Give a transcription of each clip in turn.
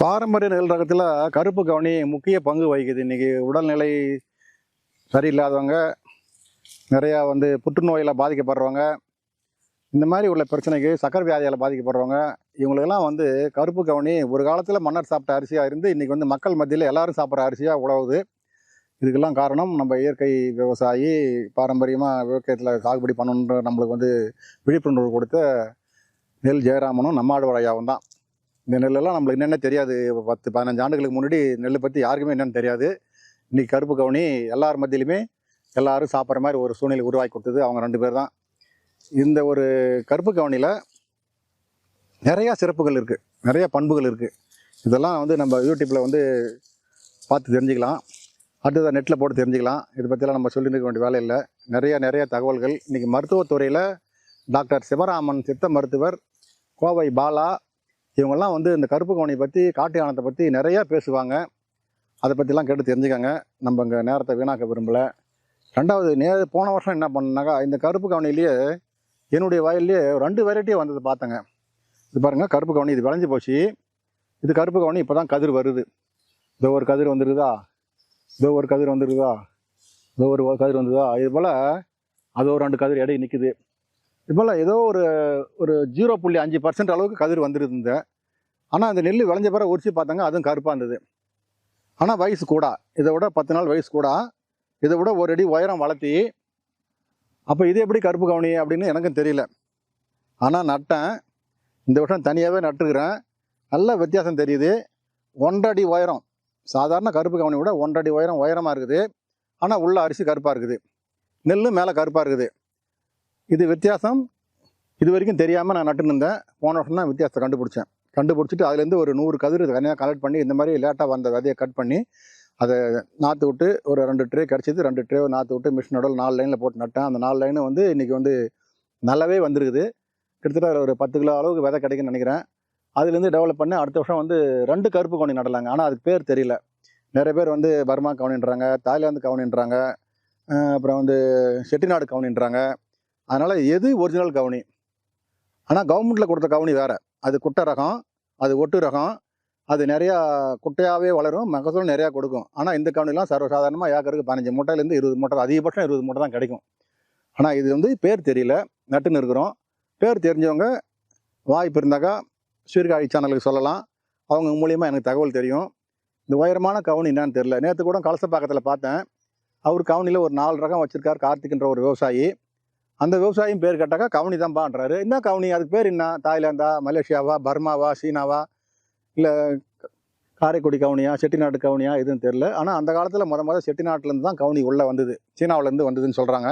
பாரம்பரிய நெல் ரகத்தில் கருப்பு கவனி முக்கிய பங்கு வகிக்குது. இன்றைக்கி உடல்நிலை சரியில்லாதவங்க நிறையா வந்து புற்றுநோயில் பாதிக்கப்படுறவங்க இந்த மாதிரி உள்ள பிரச்சனைக்கு சக்கரை வியாதியால் பாதிக்கப்படுறவங்க இவங்களுக்கெல்லாம் வந்து கருப்பு கவனி ஒரு காலத்தில் மன்னர் சாப்பிட்ட அரிசியாக இருந்து இன்றைக்கி வந்து மக்கள் மத்தியில் எல்லாரும் சாப்பிட்ற அரிசியாக உழவுது. இதுக்கெல்லாம் காரணம் நம்ம இயற்கை விவசாயி பாரம்பரியமாக விவசாயத்தில் சாகுபடி பண்ணணுன்ற நம்மளுக்கு வந்து விழிப்புணர்வு கொடுத்த நெல் ஜெயராமனும் நம்மாழ்வாரையாவும் தான். இந்த நெல்லெல்லாம் நம்மளுக்கு என்னென்ன தெரியாது? பத்து பதினஞ்சு ஆண்டுகளுக்கு முன்னாடி நெல் பற்றி யாருக்குமே என்னென்னு தெரியாது. இன்னைக்கு கருப்பு கவுனி எல்லார் மத்தியிலுமே எல்லாரும் சாப்பிட்ற மாதிரி ஒரு சூழ்நிலை உருவாக்கி கொடுத்தது அவங்க ரெண்டு பேர் தான். இந்த ஒரு கருப்பு கவுனியில் நிறையா சிறப்புகள் இருக்குது நிறையா பண்புகள் இருக்குது இதெல்லாம் வந்து நம்ம யூடியூப்பில் வந்து பார்த்து தெரிஞ்சுக்கலாம். அடுத்ததாக நெட்டில் போட்டு தெரிஞ்சுக்கலாம். இதை பற்றிலாம் நம்ம சொல்லியிருக்க இருக்க வேண்டிய வேலை இல்லை. நிறையா நிறையா தகவல்கள். இன்றைக்கி மருத்துவத்துறையில் டாக்டர் சிவராமன் சித்த மருத்துவர் கோவை பாலா இவங்கெல்லாம் வந்து இந்த கருப்பு கவனி பற்றி காட்டு யானத்தை பற்றி நிறையா பேசுவாங்க. அதை பற்றிலாம் கேட்டு தெரிஞ்சுக்கோங்க. நம்ம இங்கே நேரத்தை வீணாக்க விரும்பலை. ரெண்டாவது நே போன வருஷம் என்ன பண்ணாக்கா இந்த கருப்பு கவனிலேயே என்னுடைய வயல்லையே ரெண்டு வெரைட்டியாக வந்தது பார்த்தேங்க. இது பாருங்கள் கருப்பு கவனி இது விளைஞ்சு போச்சு. இது கருப்பு கவனி இப்போ தான் கதிர் வருது. இதோ ஒரு கதிர் வந்துருக்குதா? இதோ ஒரு கதிர் வந்துருக்குதா? இதோ ஒரு கதிர் வந்துதா இது போல் அது ஒரு ரெண்டு கதிர் எடை நிற்குது இப்போல்லாம் ஏதோ ஒரு ஒரு ஜீரோ புள்ளி அஞ்சு பர்சன்ட் அளவுக்கு கதிர் வந்துருந்தேன் ஆனால் அந்த நெல் விளைஞ்ச பிறகு உரிச்சு பார்த்தாங்க அதுவும் கருப்பாக இருந்தது. ஆனால் வயசு கூடா. இதை விட பத்து நாள் வயசு கூடா. இதை விட ஒரு அடி உயரம் வளர்த்தி அப்போ இது எப்படி கருப்பு கவனி அப்படின்னு எனக்கும் தெரியல. ஆனால் நட்டேன். இந்த வருஷம் தனியாகவே நட்டுருக்கிறேன். நல்ல வித்தியாசம் தெரியுது. ஒன்றடி அடி உயரம். சாதாரண கருப்பு கவனி விட ஒன்றடி உயரம் உயரமாக இருக்குது. ஆனால் உள்ள அரிசி கருப்பாக இருக்குது. நெல் மேலே கருப்பாக இருக்குது. இது வித்தியாசம். இது வரைக்கும் தெரியாமல் நான் நட்டுன்னு இருந்தேன் போன வருஷம் தான் வித்தியாசத்தை கண்டுபிடிச்சேன். கண்டுபிடிச்சிட்டு அதுலேருந்து ஒரு நூறு கதிர் தனியாக கலெக்ட் பண்ணி இந்த மாதிரி லேட்டாக வந்த விதையை கட் பண்ணி அதை நாற்று விட்டு ஒரு ரெண்டு ட்ரே கிடச்சிது. ரெண்டு ட்ரே நாற்று விட்டு மிஷினோட நாலு லைனில் போட்டு நட்டேன். அந்த நாலு லைனும் வந்து இன்றைக்கி வந்து நல்லாவே வந்திருக்குது. கிட்டத்தட்ட ஒரு பத்து கிலோ அளவுக்கு விதை கிடைக்குன்னு நினைக்கிறேன். அதுலேருந்து டெவலப் பண்ணி அடுத்த வருஷம் வந்து ரெண்டு கருப்பு கவுனி நடலாங்க. ஆனால் அதுக்கு பேர் தெரியல. நிறைய பேர் வந்து பர்மா கவுனின்றாங்க தாய்லாந்து கவுனின்றாங்க அப்புறம் வந்து செட்டிநாடு கவுனின்றாங்க. அதனால் எது ஒரிஜினல் கவுனி? ஆனால் கவர்மெண்ட்டில் கொடுத்த கவுனி வேறு. அது குட்டை ரகம் அது ஒட்டு ரகம் அது நிறையா குட்டையாகவே வளரும் மகசூல் நிறையா கொடுக்கும். ஆனால் இந்த கவுனிலாம் சர்வசாதாரணமாக ஏக்கருக்கு பதினஞ்சு மூட்டையிலேருந்து இருபது மூட்டை அதிகபட்சம் இருபது மூட்டை தான் கிடைக்கும். ஆனால் இது வந்து பேர் தெரியல. நட்டுன்னு இருக்கிறோம். பேர் தெரிஞ்சவங்க வாய்ப்பு இருந்தாக்கா சீர்காழி சேனலுக்கு சொல்லலாம். அவங்க மூலியமாக எனக்கு தகவல் தெரியும். இந்த உயரமான கவுனி என்னன்னு தெரியல. நேற்று கூட கலசப்பாக்கத்தில் பார்த்தேன். அவர் கவுனியில் ஒரு நாலு ரகம் வச்சுருக்கார் கார்த்திக்ன்ற ஒரு விவசாயி. அந்த விவசாயம் பேர் கேட்டாக்கா கவுனி தான்பான்றாரு என்ன கவுனி? அதுக்கு பேர் என்ன? தாய்லாந்தா மலேசியாவா பர்மாவா சீனாவா? இல்லை காரைக்குடி கவுனியா செட்டிநாட்டு கவுனியா? எதுவும் தெரில ஆனால் அந்த காலத்தில் முத முத செட்டிநாட்டிலேருந்து தான் கவுனி உள்ளே வந்தது. சீனாவிலேருந்து வந்ததுன்னு சொல்கிறாங்க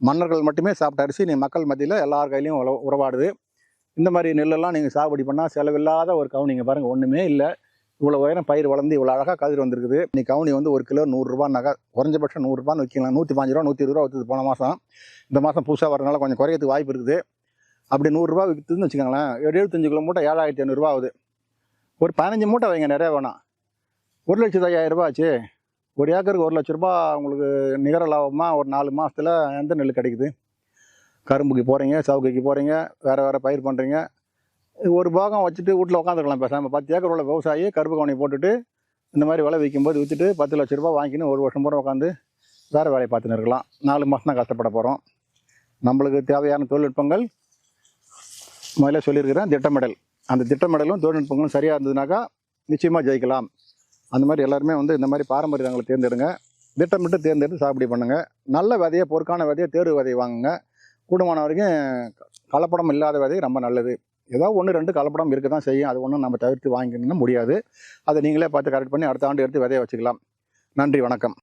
மன்னர்கள் மட்டுமே சாப்பிட்ட அரிசி நீ மக்கள் மத்தியில் எல்லார் கையிலையும் உல- உறவாடுது. இந்த மாதிரி நெல்லெல்லாம் நீங்கள் சாகுபடி பண்ணால் செலவில்லாத ஒரு கவுனிங்க பாருங்கள் ஒன்றுமே இல்லை. இவ்வளோ உயரம் பயிர் வளர்ந்து இவ்வளோ அழகாக கதிர் வந்திருக்குது. நீ கவுனி வந்து ஒரு கிலோ நூறுரூபான்னாக்கா குறைஞ்சபட்சம் நூறுரூபான்னு வைக்கலாம் நூற்றி பாஞ்சு ரூபா நூற்றி இருபது ரூபா விற்றுது போன மாதம் இந்த மாதம் புதுசாக வரனால கொஞ்சம் குறையிறதுக்கு வாய்ப்பு இருக்குது. அப்படி நூறுரூவா விற்றுதுன்னு வச்சுக்கோங்களேன் எழுபத்தஞ்சு கிலோ மூட்டை ஏழாயிரத்தி ஐநூறுரூவா ஆகுது. ஒரு பதினஞ்சு மூட்டை வைங்க நிறைய வேணாம் ஒரு லட்சத்து ஐயாயிரம் ஆச்சு. ஒரு ஏக்கருக்கு ஒரு லட்ச ரூபா உங்களுக்கு நிகர லாபமாக ஒரு நாலு மாதத்தில் எந்த நெல் கிடைக்குது? கரும்புக்கு போகிறீங்க சவுக்கைக்கு போகிறீங்க வேறு வேறு பயிர் பண்ணுறீங்க ஒரு பாகம் வச்சுட்டு வீட்டில் உட்காந்துருக்கலாம் பேசாமல் பத்து ஏக்கர் உள்ள விவசாயி கருப்பு கவனி போட்டுட்டு இந்த மாதிரி விலை விற்கும்போது விற்றுட்டு பத்து லட்ச ரூபா வாங்கின்னு ஒரு வருஷம் பூரா உட்காந்து வேறு வேலையை பார்த்துன்னு இருக்கலாம். நாலு மாதம் தான் கஷ்டப்பட போகிறோம் நம்மளுக்கு தேவையான தொழில்நுட்பங்கள் முதல்ல சொல்லியிருக்கிறேன் திட்டமிடல் அந்த திட்டமிடலும் தொழில்நுட்பங்களும் சரியாக இருந்ததுனாக்கா நிச்சயமாக ஜெயிக்கலாம். அந்த மாதிரி எல்லாருமே வந்து இந்த மாதிரி பாரம்பரிய ரகங்களை தேர்ந்தெடுங்க. திட்டமிட்டு தேர்ந்தெடுத்து சாகுபடி பண்ணுங்கள் நல்ல விதையை பொறுக்கான விதையை தேர்வு விதையை வாங்குங்க. கூடுமான வரைக்கும் கலப்படம் இல்லாத விதை ரொம்ப நல்லது. ஏதோ ஒன்று ரெண்டு கலப்படம் இருக்க தான் செய்யும். அது ஒன்றும் நம்ம தவிர்த்து வாங்கிக்கணும்னா முடியாது. அதை நீங்களே பார்த்து கரெக்ட் பண்ணி அடுத்த ஆண்டு எடுத்து விதைய வச்சுக்கலாம். நன்றி வணக்கம்.